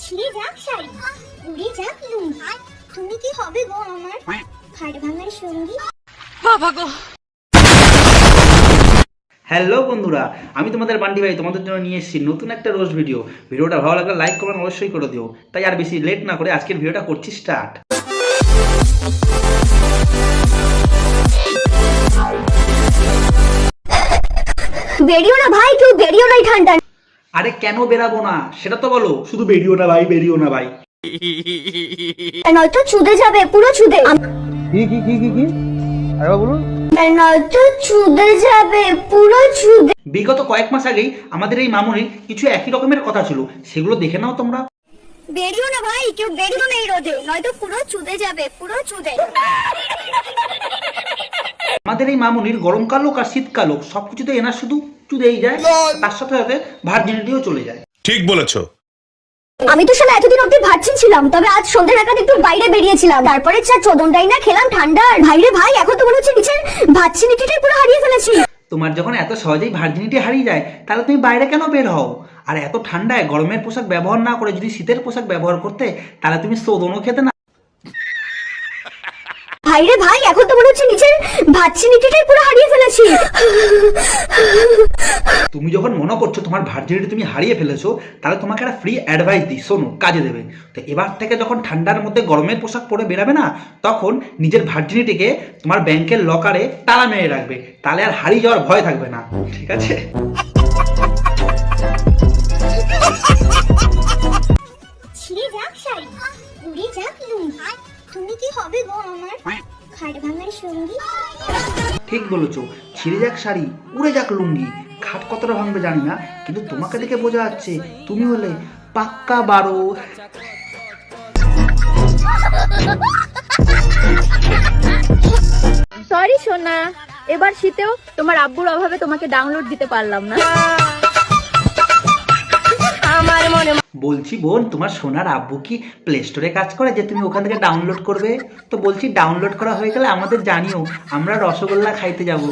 ছিঁড়ে যাক শাড়ি। উড়ে যাক লুঙ্গি। তুমি কি হবে গো আমার ভাঙার সঙ্গী? হ্যালো বন্ধুরা আমি তোমাদের বান্টি ভাই তোমাদের জন্য নিয়ে এসেছি নতুন একটা রোজ ভিডিও ভিডিওটা ভালো লাগলে লাইক করবেন অবশ্যই করে দিও। তাই আর বেশি লেট না করে আজকের ভিডিওটা করছি স্টার্ট বেরিও না ভাই কেউ বেরিও নাই ঠান্ডা আরে কেন বেরাবো না? সেটা তো বলো। শুধু বেরিও না ভাই বেরিও না ভাই। নয়তো চুদে যাবে পুরো চুদে। কি কি কি কি কি? আরেকবার বলুন। নয়তো চুদে যাবে পুরো চুদে। বিগত কয়েক মাস আগেই আমাদের এই মামুনির কিছু একই রকমের কথা ছিল। সেগুলো দেখে নাও তোমরা। বেরিও না ভাই কেউ বেরিও না এই রোদে। নয়তো পুরো চুদে যাবে পুরো চুদে। আমাদের এই মামুনির গরমকাল হোক আর শীতকাল হোক সবকিছুতে এনার শুধু চুদেই যায় তার সাথে সাথে ভার্জিনিটিও চলে যায়। ঠিক বলেছ। আমি তো শালা এতদিন অব্দি ভাবছিন ছিলাম তবে আজ সন্ধ্যে নাগাদ একটু বাইরে বেরিয়েছিলাম। তারপরে চা চোদনটাই না খেলাম ঠান্ডা। আর ভাইরে ভাই এখন তো মনে হচ্ছে নিচের ভাচ্ছিনিটিটাই পুরো হারিয়ে ফেলেছি। তোমার যখন এত সহজেই ভার্জিনিটি হারিয়ে যায় তাহলে তুমি বাইরে কেন বের হও? আর এত ঠান্ডায় গরমের পোশাক ব্যবহার না করে যদি শীতের পোশাক ব্যবহার করতে তাহলে তুমি সোদনও খেতে না ভাইরে ভাই এখন তো মনে হচ্ছে নিচের ভাচ্ছিনিটিটাই পুরো হারিয়ে ফেলেছি। তুমি যখন মনে করছ তোমার ভার্জিনিটি তুমি হারিয়ে ফেলেছো তাহলে তোমাকে একটা ফ্রি অ্যাডভাইস দিই শোনো কাজে দেবে। তো এবার থেকে যখন ঠান্ডার মধ্যে গরমের পোশাক পরে বেরাবে না তখন নিজের ভার্জিনিটিকে তোমার ব্যাংকের লকারে তালা মেরে রাখবে। তাহলে আর হারিয়ে যাওয়ার ভয় থাকবে না ঠিক আছে? ছিঁড়ে যাক শাড়ি উড়ে যাক লুঙ্গি। তুমি কি হবে গো আমার? হাড় ভাঙার সঙ্গী? ঠিক বলেছ ছিঁড়ে যাক শাড়ি উড়ে যাক লুঙ্গি। খাট কতটা ভাঙবে জানি না কিন্তু তোমাকে দেখে বোঝা যাচ্ছে তুমি হলে পাক্কা বারো। সরি সোনা। এবার শীতেও তোমার আব্বুর অভাবে তোমাকে ডাউনলোড দিতে পারলাম না। আমার মনে বলছি, বোন, তোমার সোনার আব্বু কি প্লে স্টোরে কাজ করে যে তুমি ওখান থেকে ডাউনলোড করবে? তো বলছি ডাউনলোড করা হয়ে গেলে আমাদের জানিও, আমরা রসগোল্লা খাইতে যাব।